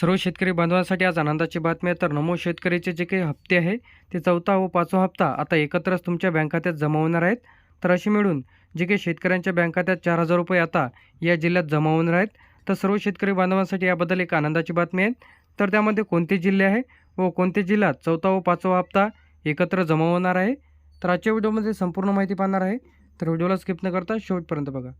सर्व शेतकरी बांधवांसाठी आज आनंदाची बातमी आहे. तर नमो शेतकरीचे जे काही हप्ते आहे ते चौथा व पाचवा हप्ता आता एकत्रच तुमच्या बँक खात्यात जमा होणार आहेत. तर अशी मिळून जे काही शेतकऱ्यांच्या बँक खात्यात चार हजार रुपये आता या जिल्ह्यात जमा होणार आहेत. तर सर्व शेतकरी बांधवांसाठी याबद्दल एक आनंदाची बातमी आहे. तर त्यामध्ये कोणते जिल्हे आहे व कोणत्या जिल्ह्यात चौथा व पाचवा हप्ता एकत्र जमा होणार आहे? तर आजच्या व्हिडिओमध्ये संपूर्ण माहिती पाहणार आहे. तर व्हिडिओला स्किप न करता शेवटपर्यंत बघा.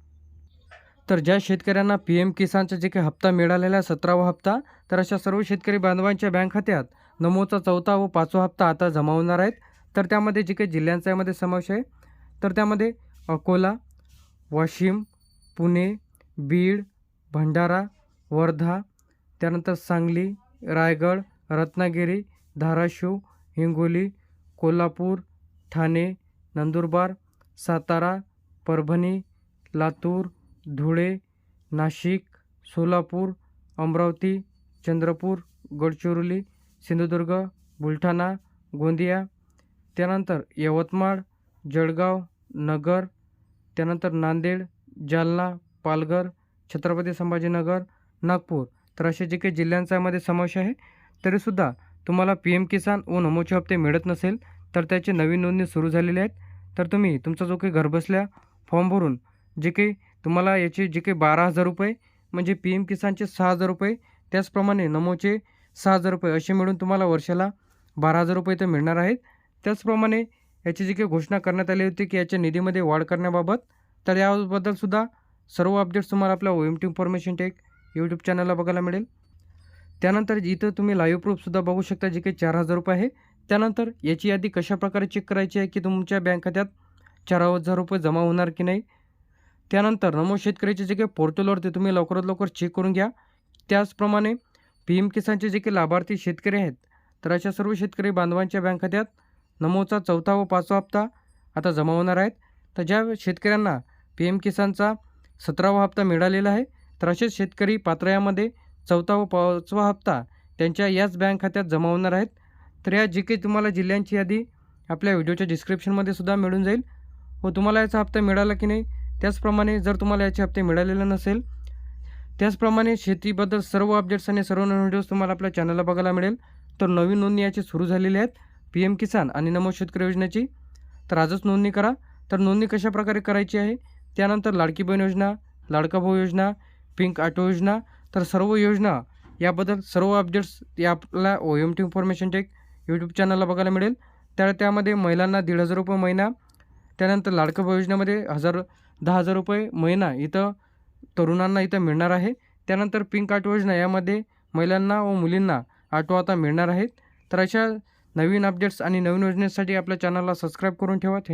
तर ज्या शेतकऱ्यांना पी एम किसानचा जे काही हप्ता मिळालेला सतरावा हप्ता तर अशा सर्व शेतकरी बांधवांच्या बँक खात्यात नमोचा चौथा व पाचवा हप्ता आता जमा होणार आहेत. तर त्यामध्ये जे काही जिल्ह्यांचा यामध्ये समावेश आहे तर त्यामध्ये अकोला वाशिम पुणे बीड भंडारा वर्धा त्यानंतर सांगली रायगड रत्नागिरी धाराशिव हिंगोली कोल्हापूर ठाणे नंदुरबार सातारा परभणी लातूर धुळे नाशिक सोलापूर अमरावती चंद्रपूर गडचिरोली सिंधुदुर्ग बुलढाणा गोंदिया त्यानंतर यवतमाळ जळगाव नगर त्यानंतर नांदेड जालना पालघर छत्रपती संभाजीनगर नागपूर. तर असे जे काही जिल्ह्यांचा यामध्ये समावेश आहे तरीसुद्धा तुम्हाला पी एम किसान व नमोचे हप्ते मिळत नसेल तर त्याची नवीन नोंदणी सुरू झालेली आहेत. तर तुम्ही तुमचा जो काही घरबसल्या फॉर्म भरून जे काही तुम्हाला याचे जे काही बारा हजार रुपये म्हणजे पी एम किसानचे सहा हजार रुपये त्याचप्रमाणे नमोचे सहा हजार रुपये असे मिळून तुम्हाला वर्षाला बारा हजार रुपये तर मिळणार आहेत. त्याचप्रमाणे याची जी काही घोषणा करण्यात आली होती की याच्या निधीमध्ये वाढ करण्याबाबत तर याबद्दलसुद्धा सर्व अपडेट्स तुम्हाला आपल्या O M T information tech YouTube चॅनलला बघायला मिळेल. त्यानंतर इथं तुम्ही लाईव्ह प्रूफसुद्धा बघू शकता जे काही चार हजार रुपये आहे. त्यानंतर याची यादी कशाप्रकारे चेक करायची आहे की तुमच्या बँक खात्यात चार हजार रुपये जमा होणार की नाही? त्यानंतर नमो शेतकरीचे जे काही पोर्टलवरती तुम्ही लवकरात लवकर चेक करून घ्या. त्याचप्रमाणे पी एम किसानचे जे काही लाभार्थी शेतकरी आहेत तर अशा सर्व शेतकरी बांधवांच्या बँक खात्यात नमोचा चौथा व पाचवा हप्ता आता जमा होणार आहेत. तर ज्या शेतकऱ्यांना पी एम किसानचा सतरावा हप्ता मिळालेला आहे तर असेच शेतकरी पात्रयामध्ये चौथा व पाचवा हप्ता त्यांच्या याच बँक खात्यात जमा होणार आहेत. तर या जी काही तुम्हाला जिल्ह्यांची यादी आपल्या व्हिडिओच्या डिस्क्रिप्शनमध्ये सुद्धा मिळून जाईल. व तुम्हाला याचा हप्ता मिळाला की नाही त्याचप्रमाणे जर तुम्हाला याचे हप्ते मिळालेले नसेल त्याचप्रमाणे शेतीबद्दल सर्व अपडेट्स आणि सर्व नवीन व्हिडिओज तुम्हाला आपल्या चॅनलला बघायला मिळेल. तर नवीन नोंदणी याची सुरू झालेली आहेत. पी एम किसान आणि नमो शेतकरी योजनेची. तर आजच नोंदणी करा. तर नोंदणी कशाप्रकारे करायची आहे? त्यानंतर लाडकी बहीण योजना लाडका भाऊ योजना पिंक ऑटो योजना तर सर्व योजना याबद्दल सर्व अपडेट्स या आपल्या O M T information tech YouTube चॅनलला बघायला मिळेल. तर त्यामध्ये महिलांना दीड हजार रुपये महिना त्यानंतर लाडका भाऊ योजनेमध्ये हजार दहा हजार रुपये महिना इथं तरुणांना इथं मिळणार आहे. त्यानंतर पिंक ऑटो योजना यामध्ये महिलांना व मुलींना ऑटो आता मिळणार आहेत. तर अशा नवीन अपडेट्स आणि नवीन योजनेसाठी आपल्या चॅनलला सबस्क्राईब करून ठेवा. थँक